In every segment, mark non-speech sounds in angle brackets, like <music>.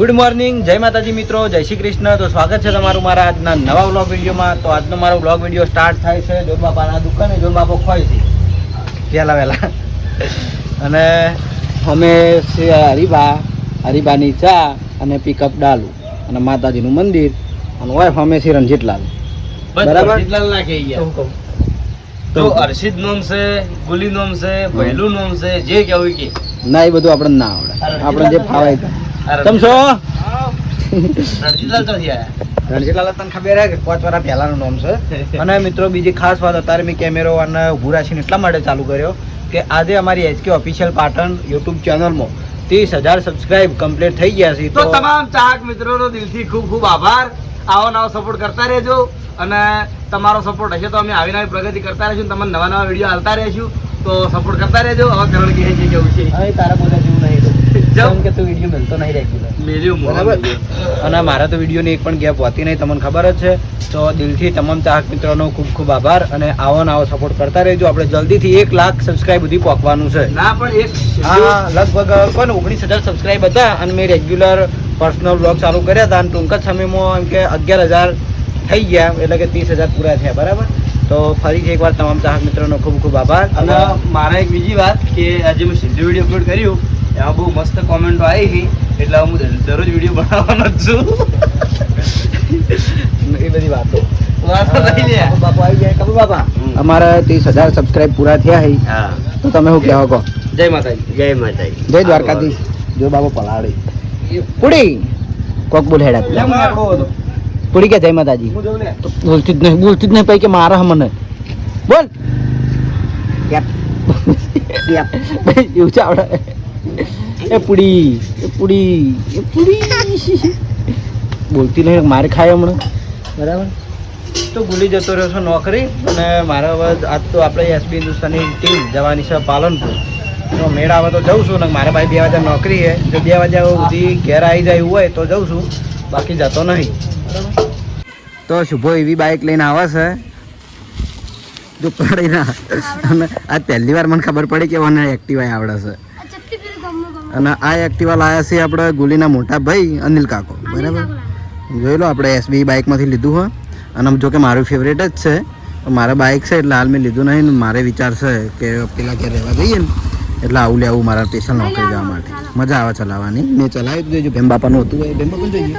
Good morning જય માતાજી મિત્રો જય શ્રી કૃષ્ણ. તો સ્વાગત છે તમારું મારા આજના નવા બ્લોગ વિડીયોમાં. તો આજનો મારો બ્લોગ વીડિયો સ્ટાર્ટ થાય છે જોન બાપાના દુકાને જોન બાપો ખોય છે. પહેલાં વહેલા અને અમે છે હરિબા હરિબાની ચા અને પિકઅપ ડાલુ. અને માતાજીનું મંદિર. અને વાઈફ અમે શ્રી રણજીતલાલ. બરાબર? તો હર્ષિદ નોમ છે ગુલી નોમ છે ભૈલું નોમ છે જે કહેવું કે ના એ બધું આપણને ના આવડે. આપણે જે ફાવાય તે. કેમ છો? રણજીતલાલ તને ખબર હે કે પાંચ પહેલાનું નામ છે. <laughs> અને મિત્રો બીજી ખાસ વાત અત્યારે મેં કેમેરો અને ઊભું રાખીને એટલા માટે ચાલુ કર્યો કે આજે અમારી એચકે ઓફિશિયલ પાટણ યુટ્યુબ ચેનલમાં ત્રીસ હજાર સબસ્ક્રાઇબ કમ્પ્લીટ થઈ ગયા છે. તો તમામ ચાહક મિત્રોનો દિલથી ખૂબ ખૂબ આભાર. આવો નવો સપોર્ટ કરતા રહેજો અને તમારો સપોર્ટ હશે તો અમે આવી નવી પ્રગતિ કરતા રહીશું તમને નવા નવા વીડિયો આવતા રહીશું. તો સપોર્ટ કરતા રહેજો. હવે કારણ કે કેવું છે. તારા બધા જેવું નહીં રહ્યું. કે તું વીડિયો મળતો નહીં રેગ્યુલર બરાબર? અને મારા તો વિડીયોની એક પણ ગેપ હોતી નહીં તમને ખબર જ છે. તો દિલથી તમામ ચાહક મિત્રોનો ખૂબ ખૂબ આભાર અને આવો ને આવો સપોર્ટ કરતા રહેજો. આપણે જલ્દીથી એક લાખ સબસ્ક્રાઇબ સુધી પહોંચવાનું છે. ના પણ એક હા લગભગ પણ ઓગણીસ હજાર સબસ્ક્રાઇબ હતા અને મેં રેગ્યુલર પર્સનલ બ્લોગ ચાલુ કર્યા હતા અને ટૂંક જ સમયમાં એમ કે અગિયાર હજાર થઈ ગયા એટલે કે ત્રીસ હજાર પૂરા થયા બરાબર? તો ફરીથી એકવાર તમામ ચાહક મિત્રોનો ખૂબ ખૂબ આભાર. અને મારા એક બીજી વાત કે આજે મેં સિદ્ધ વીડિયો અપલોડ કર્યું એમાં બહુ મસ્ત કોમેન્ટો આવી હતી એટલે હું દરરોજ વીડિયો બનાવવાનો જ છું. એ બધી વાતો. અમારા ત્રીસ હજાર સબસ્ક્રાઇબ પૂરા થયા છે તો તમે શું કહેવા કહો? જય માતાજી. જય માતાજી. જય દ્વારકાધીશ. જો બાબુ પલાળી. પુડી. કોક બોલ હેડા પુડી કે જય માતાજી? બોલતી જ નહીં બોલતી જ નહીં પૈકી કે મારા મને. બોલ. યાર. યાર. એવું છે આવડે. એ પુડી એ પુડી એ પુડી. બોલતી નહીં, મારે ખાય હમણાં. બરાબર. તો ભૂલી જતો રહ્યો છો નોકરી, અને મારા હવે આજ તો આપણે એસબી હિન્દુસ્તાનની ટીમ જવાની છે પાલનપુર. તો મેળ આવે તો જઉં છું ને મારા ભાઈ બે વાગ્યા નોકરી છે. જો બે વાગ્યા સુધી ઘેર આવી જાય એવું હોય તો જઉં છું. બાકી જતો નહીં. તો શુભો એવી બાઇક લઈને આવે છે. જો પડી ના આજ પહેલી વાર મને ખબર પડી કે મને એક્ટિવા આવડે છે. અને આ એક્ટિવા લાયા છે આપણે ગુલીના મોટા ભાઈ અનિલ કાકો. બરાબર? જોઈ લો આપણે એસબી બાઇકમાંથી લીધું હોય અને જો કે મારું ફેવરેટ જ છે. મારા બાઇક છે એટલે હાલ મેં લીધું નહીં ને મારે વિચાર છે કે પેલા ક્યાં રહેવા જઈએ ને. એટલે આવું લેવું મારા સ્પેશિયલ નોકરી જવા માટે. મજા આવે ચલાવવાની. મેં ચલાવી જ જોઈજો ભેમ બાપાનું હતું એ ભેમ જોઈ ગયું.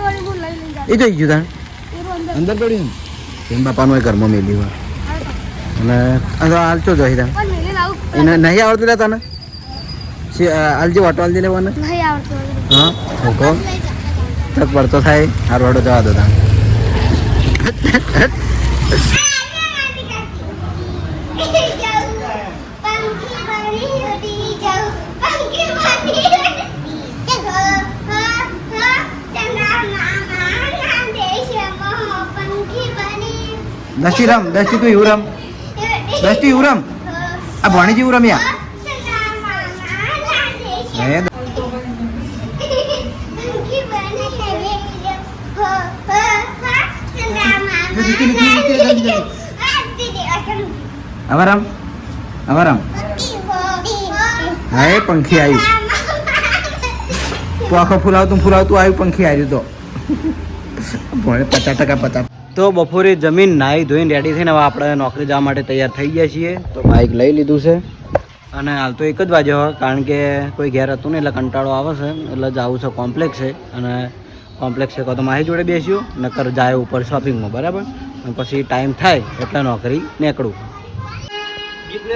એ જોઈ ગયું તાણ? અંદર. પડ્યું ને? ભીમ બાપાનું એ ઘરમાં મેલ્યું અને હાલ ચો જોઈ તાણ? એને નહીં આવડતું તને શી- અ, હાલ જે ઓટો આલજી લેવાનો? હા? ઓકો તક પડતો થાય. હાર વાડો જવા દો દસ્તી રમ દસ્તી તું એવું રમ દસ્તી એવું રમ આ ભણીજી એવું રમ્યા હે હવે રમ હવે હા એ પંખી આવ્યું તું આખો ફૂલાવતું ફૂલાવતું આવ્યું પંખી આવ્યું તો. ભણે પચાસ ટકા પચાસ. તો બપોરે જમીન નાહી ધોઈને રેડી થઈને હવે આપણે નોકરી જવા માટે તૈયાર થઈ ગયા છીએ. તો બાઇક લઈ લીધું છે. અને હાલ તો એક જ વાગ્યો હોય કારણ કે કોઈ ઘેર હતું ને એટલે કંટાળો આવે છે એટલે જવું છે કોમ્પ્લેક્સ છે અને કોમ્પ્લેક્સ છે તો મારી જોડે બેસ્યું નકર જાય ઉપર શોપિંગમાં બરાબર અને પછી ટાઈમ થાય એટલે નોકરી નીકળું ને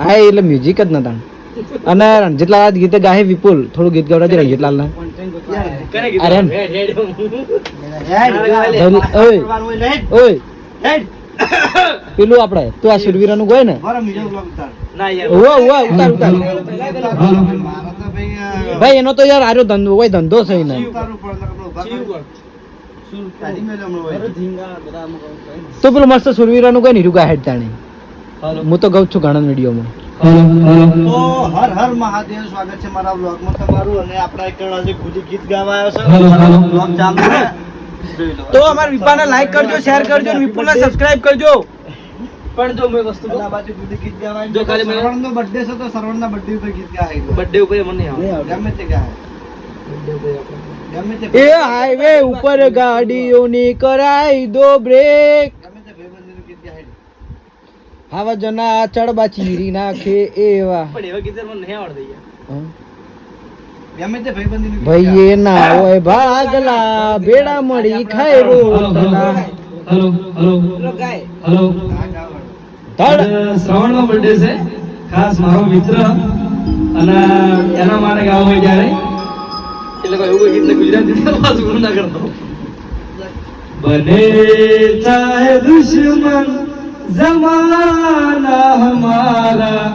હા એટલે મ્યુઝિક જ નતા અને રણજીતલાલ આજ ગીતે ગાહે વિપુલ થોડું ગીત ગવડાવજે રણજીતલાલ ને અરે. ઓય ઓય પેલું આપણે તું આ સુરવીરાનું ગોય ને ના યાર. ઉવા ઉવા ઉતાર ઉતાર. ભાઈ એનો તો યાર આરો ધંધો કોઈ ધંધો છે ને તો પેલું મસ્ત સુરવીરા નું કઈ નિરુગા હેડ તાણી હું તો ગઉં છું ઘણા વિડીયોમાં. તો હર હર મહાદેવ સ્વાગત છે મારા બ્લોગમાં તમારું અને આપણા એક આજે ખુદી ગીત ગાવા આવ્યો છે બ્લોગ ચાલુ છે જોઈ લો. તો અમારા વિપાને લાઈક કરજો શેર કરજો અને વિપુલને સબસ્ક્રાઇબ કરજો. પણ જો મેં વસ્તુ આ બાજુ ખુદી ગીત ગાવાય જો ખાલી મને- સરવણનો બર્થડે છે તો સરવણના બર્થડે ઉપર ગીત ગાય બર્થડે ઉપર મને નહીં આવે ગમે તે ગાય. એ હાઈવે ઉપર ગાડીઓની કરાઈ દો બ્રેક આવા જના ચડબા ચીરી નાખે એવા. પણ એવા ગીત મને નહીં આવડતા યાર. હમ. ગમે તે ભાઈબંધીનું ગીત ભાઈએ ના હોય ભાગલા ભેડા મળી ખાય રોટલા. Hello hello hello. શ્રાવણનો બર્થડે છે ખાસ મારો મિત્ર અને એના માટે ગાવ હોય ત્યારે એટલે કોઈ એવું કોઈ ગીત ને ગુજરાતી પાછું ના કરતો બને ચાહે દુશ્મન જમાના હમારા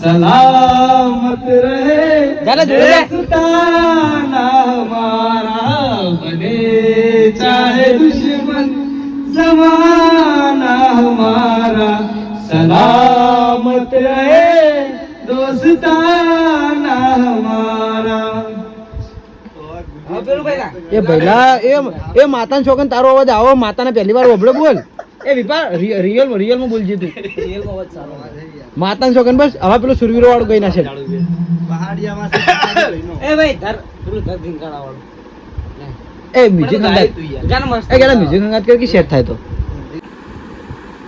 સલામત રહે ગાના જોડે જા. દોસ્તાના હમારા બને ચાહે દુશ્મન જમાના હમારા સલામત રહે દોસ્તાના હમારા. એ ભૈલા એ એ માતાનો છોકન તારો અવાજ આવો માતાને પહેલી વાર ઓબળો બોલ. એ વિપા રિયલ રિયલમાં બોલજી તું. રિયલમાં અવાજ સારો આવે. માતાનો છોકન બસ હવે પેલો સુરવીરો વાળું ગઈ ના છે એ ભાઈ ધર પેલું ધર ધીંગાણા વાળું એ મ્યુઝિક પણ હંગાત ગાય તું યાર. ગાના મસ્ત એ ગેલા મ્યુઝિક કર કે સેટ થાય તો?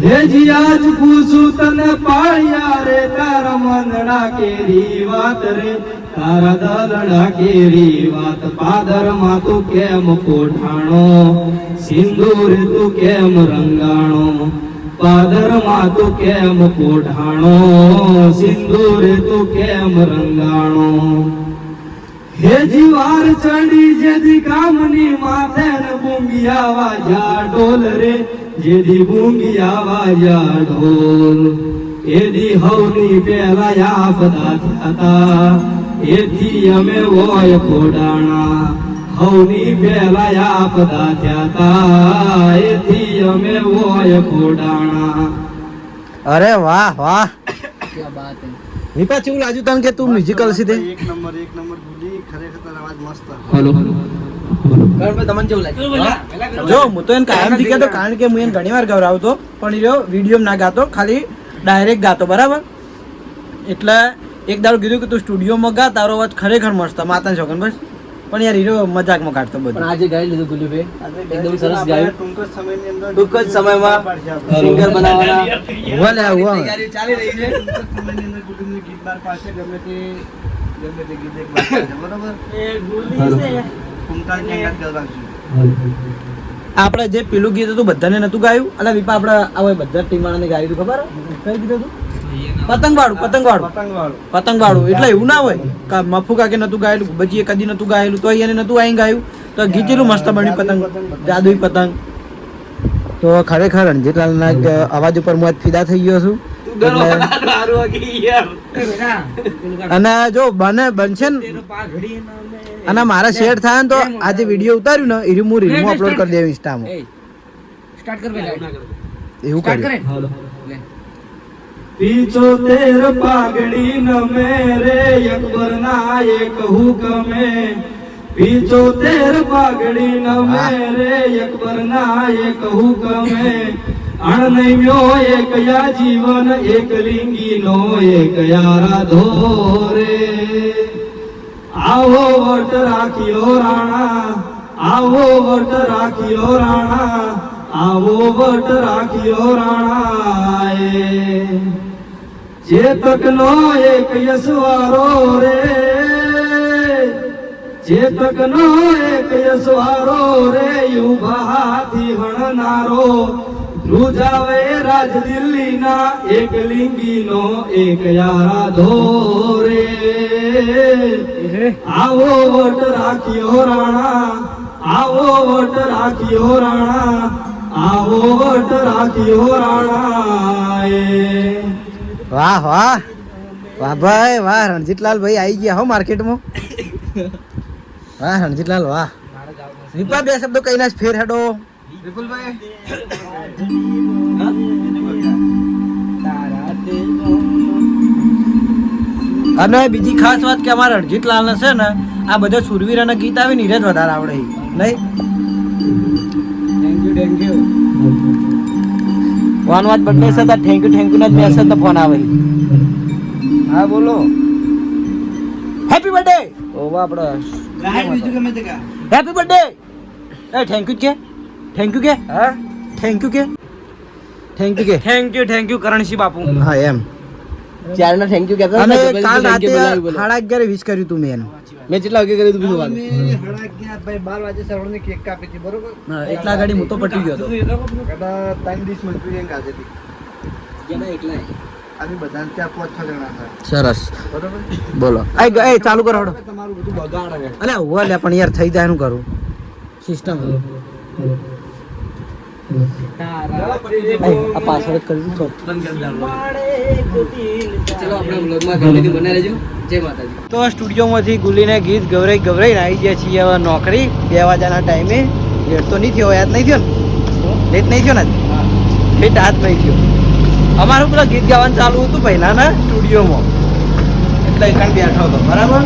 હેજી આજ પૂછું તને પાળ્યા રે, તારા મંદડા કેરી વાત રે? તારા દલડા કેરી વાત પાદરમાં તું કેમ કોઠાણો? સિંદૂર તું કેમ રંગાણો? પાદરમાં તું કેમ કોઠાણો સિંદૂર તું કેમ રંગાણો? હે વાર ચડી જેદી કામની માથે ને બુંગિયા વાજા ઢોલ રે. જેદી બુંગિયા વાજા ઢોલ. એદી હવની પેલા આપદા થતા. એથી અમે હોય ખોડાણા હવની પેલા આપદા થતા. એથી અમે હોય ખોડાણા અરે વાહ વાહ. <coughs> વિપા ચેવું લાજુ તને કે તું મ્યુઝિકલ છે તે? એક નંબર એક નંબર ગુડી ખરેખર તારો અવાજ મસ્ત. હલો. ભાઈ જો હું તો એને કાયમથી કહેતો કારણ કે હું એને ઘણી વાર ગવરાવતો પણ એ વીડિયો ના ગાતો ખાલી ડાયરેક્ટ ગાતો બરાબર? એટલે એક દાડો કીધું કે તું સ્ટુડિયોમાં ગા તારો અવાજ ખરેખર મસ્ત. માતા છોકન બસ. પણ યાર હીરો મજાકમાં કાઢતો પણ આજે ગાઈ લીધું ગુલ્લુભાઈ એકદમ સરસ આપણે ગાયું. ટૂંક જ સમયની અંદર ટૂંક જ સમયમાં સિંગર બનાવવાના. ઊભા લે, ઊભા. તૈયારી ચાલી રહી છે. ટૂંક જ સમયની અંદર ગુડીનું ગીત બાર પાસે ગમે તે ગમે તે ગીત એક બહાર પાડશે. છે. ટૂંકા ને યાદ રાખજો આપણે જે પેલું ગીત હતું બધાને નતું ગાયું. અલા વિપા આપણે આ બધા ટીમ વાળાને ગાયું હતું ખબર? કઈ ગીત હતું? પતંગવાળું પતંગવાળું. પતંગ વાળું પતંગવાળું. એટલે એવું ના હોય કે મફુ કાકે નતું ગાયેલું બજીએ કદી નતું ગાયેલું તો એને નતું આઈ ગાયું. તો ગીત મસ્ત બન્યું પતંગ. જાદુઈ પતંગ. તો ખરેખર રણજીતલાલના અવાજ ઉપર હું ફિદા થઈ ગયો છું. અને જો બને બનશે ને અને મારા શેર થાય ને તો આજે વીડિયો ઉતાર્યું ને એ હું રીલમાં અપલોડ કરી દેવું ઇન્સ્ટામાં સ્ટાર્ટ કર પેલા એવું કરે. કર્યું. પિચોતેર પાઘડી ન મેરે અકબર ના એક હુકમે. પિચોતેર પાઘડી ન મેરે અકબર ના એક હુકમે. અણનમ્યો એક યા જીવન એક લિંગી નો એક યારા ધોરે આવો વટ રાખ્યો રાણા આવો વટ રાખ્યો રાણા આવો વટ રાખ્યો રાણાએ. ચેતકનો એક યસવારો રે ચેતકનો એક યસવારો રે યુભા હાથી હણનારો. ધ્રુજાવે રાજ દિલ્હીના એક લિંગીનો એક યારા ધોરે આવો વટ રાખ્યો રાણા આવો વટ રાખ્યો રાણા આવો વટ રાખ્યો રાણા વાહ વાહ. વાહ, ભાઈ, વાહ, રણજીતલાલ ભાઈ આવી ગયા હો માર્કેટમાં. વાહ, રણજીતલાલ, વાહ. વિપા, બે શબ્દો કઈ ના ફેર હેડો. અને બીજી ખાસ વાત કે અમારા રણજીત ને છે ને, આ બધા સુરવીરાના ગીત આવે ને વધારે આવડે. નહીં? થેન્ક યુ થેન્ક યુ વાન વાત બર્થડે છે તો થેન્ક યુ થેન્ક યુ ના જ મેસેજ તો ફોન આવે. હા બોલો. હેપી બર્થડે ઓ આપણે હેપી બર્થડે એ થેન્ક યુ કે? થેન્ક યુ કે? હા? થેન્ક યુ કે? થેન્ક યુ કે? Thank you thank you Karansinh Bapu. હા એમ. ચારના થેન્ક યુ કહેતા અને કાલ રાતે સાડા અગિયારે વિશ કર્યું તું મેં એનું. મેં કેટલા વાગે કર્યું તું અગિયાર ભાઈ બાર વાગે સવારની કેક કાપી હતી બરોબર? હા, એટલા ગાડી હું તો પટી ગયો હતો. કદા ત્રણ ડીશ મંચુરિયન ખાધી હતી. અમે બધા ત્યાં પાંચ છ જણા હતા. સરસ. બરોબર? બોલો. એ એ ચાલુ કરો હડો. તમારું બધું બગાડ અલે હોવા લે પણ યાર થઈ જાય એનું કરું? સિસ્ટમ આ પાછળ કરી દીધો ચલો આપણે બ્લોગમાં ગમેથી બનાવી લેજો જય માતાજી. તો સ્ટુડિયોમાંથી ગુલીને ગીત ગવરાઈ ગવરાઈને આવી ગયા છીએ હવે નોકરી. બે વાગ્યાના ટાઈમે. લેટ તો નહીં થયો યાદ નહીં થયો ને? લેટ નહીં થયો ને લેટ હાથ નહીં થયો. અમારું પેલા ગીત ગાવાનું ચાલુ હતું પહેલાના સ્ટુડિયોમાં. એટલે એકણ બેઠો હતો બરાબર?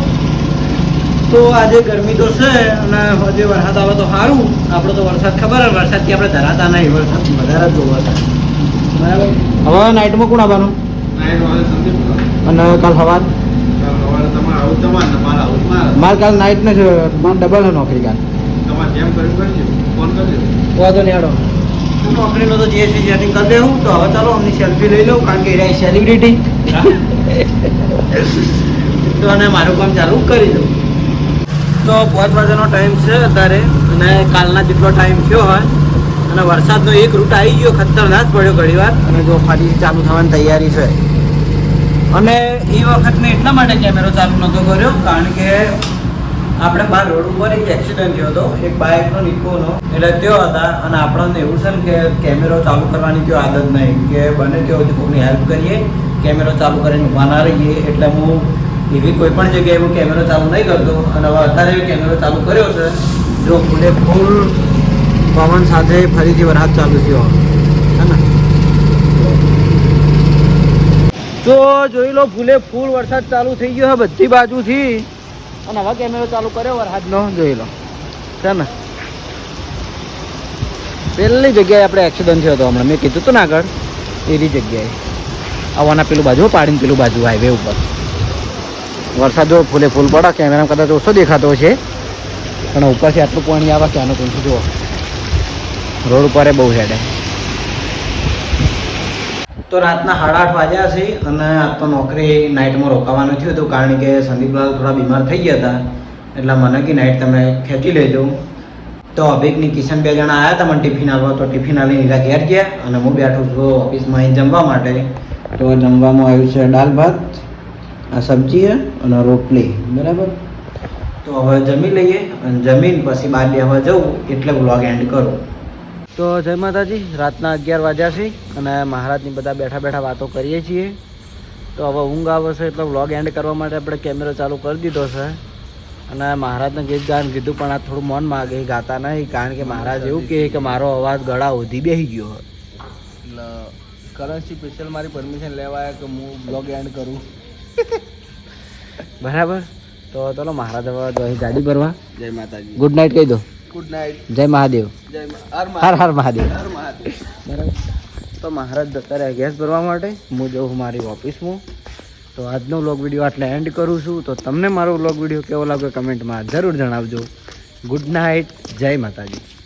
તો આજે ગરમી તો છે અને હજે વરસાદ આવે તો સારું. આપણે તો વરસાદ ખબર હોય વરસાદથી આપણે ધરાતા નહીં વરસાદ વધારે જ જોવા બરાબર? હવે નાઇટમાં કોણ આવવાનું? અને કાલ સવાર? મારે. કાલ નાઇટ ને મારે ડબલ છે નોકરી કાલ. વાંધો નહીં હાડો. નોકરીનો તો જે છે સેટિંગ કરી દેવું તો હવે ચાલો અમની સેલ્ફી લઈ લઉં કારણ કે એ સેલિબ્રિટી <laughs> તો અને મારું કામ ચાલુ કરી દઉં. તો પાંચ વાગ્યાનો ટાઈમ છે અત્યારે. અને કાલના જેટલો ટાઈમ થયો હોય. અને વરસાદનો એક રૂટ આવી ગયો, ખતરનાક પડ્યો ઘણી વાર. અને જો ફરી ચાલુ થવાની તૈયારી છે. અને એ વખત મેં એટલા માટે કેમેરો ચાલુ નહોતો કર્યો, કારણ કે આપણે બહાર રોડ ઉપર એક એક્સિડન્ટ થયો હતો. એક બાઇકનો નિકોનો એટલે તેઓ હતા. અને આપણને એવું છે ને કે કેમેરો ચાલુ કરવાની ત્યો આદત નહીં. કે બને સુધી કોઈની હેલ્પ કરીએ કેમેરો ચાલુ કરીને ઊભા ના રહીએ. એટલે હું એવી કોઈ પણ જગ્યાએ હું કેમેરો ચાલુ નહીં કરતો. અને હવે અત્યારે કેમેરો ચાલુ કર્યો છે, જો ફૂલે ફૂલ પવન સાથે ફરીથી વરસાદ ચાલુ થયો હે ને? તો જોઈ લો ફૂલે ફૂલ વરસાદ ચાલુ થઈ ગયો છે બધી બાજુથી. અને હવે કેમેરો ચાલુ કર્યો વરસાદનો, જોઈ લો. છે ને? પેલી જગ્યાએ આપણે એક્સિડન્ટ થયો હતો હમણાં. મેં કીધું હતું ને આગળ, એવી જગ્યાએ. આવવાના પેલું બાજુ પાડીને પેલું બાજુ હાઈવે ઉપર. વરસાદ જો ફૂલે ફૂલ પડે કેમેરા કદાચ ઓછો દેખાતો છે પણ ઉપરથી આટલું પાણી આવે ક્યાંનું કોઈ જુઓ. રોડ ઉપર બહુ હેડે. તો રાતના સાડા આઠ વાગ્યા છે અને આજ તો નોકરી નાઇટમાં રોકાવાનું થયું હતું, કારણ કે સંદીપલાલ થોડા બીમાર થઈ ગયા હતા. એટલે મને કે નાઇટ તમે ખેંચી લેજો. તો અભિકની કિશન બે જણા આવ્યા હતા મને ટિફિન આવવા તો ટિફિન આવીને નીરા ઘેર ગયા અને હું બેઠો છું ઓફિસમાં અહીં જમવા માટે. તો જમવામાં આવ્યું છે દાલ ભાત આ સબ્જી અને રોટલી, બરાબર? તો હવે જમી લઈએ અને જમીન પછી બાર હવે જવું, એટલે વ્લોગ એન્ડ કરું. તો જય માતાજી, રાતના અગિયાર વાગ્યા છે અને મહારાજની બધા બેઠા બેઠા વાતો કરીએ છીએ. તો હવે ઊંઘ આવે છે એટલે વ્લોગ એન્ડ કરવા માટે આપણે કેમેરો ચાલુ કરી દીધો છે. અને મહારાજને ગીત ગાન કીધું, પણ આ થોડું મન માગે, ગાતા નહીં, કારણ કે મહારાજ એવું કહે કે મારો અવાજ ગળા ઉધી બેસી ગયો એટલે કરન્સી સ્પેશિયલ મારી પરમિશન લેવા આવ્યા કે હું બ્લોગ એન્ડ કરું? <laughs> બરાબર? તો ચલો મહારાજ હવે અહીં ગાડી ભરવા. જય માતાજી. ગુડ નાઇટ કહી દો. ગુડ નાઇટ જય મહાદેવ. જય હર હર મહાદેવ. હર મહાદેવ. બરાબર? તો મહારાજ અત્યારે રહ્યા ગેસ ભરવા માટે હું જઉં મારી ઓફિસમાં. તો આજનો વ્લોગ વીડિયો આટલે એન્ડ કરું છું. તો તમને મારો વ્લોગ વીડિયો કેવો લાગ્યો કમેન્ટમાં જરૂર જણાવજો. ગુડ નાઇટ જય માતાજી.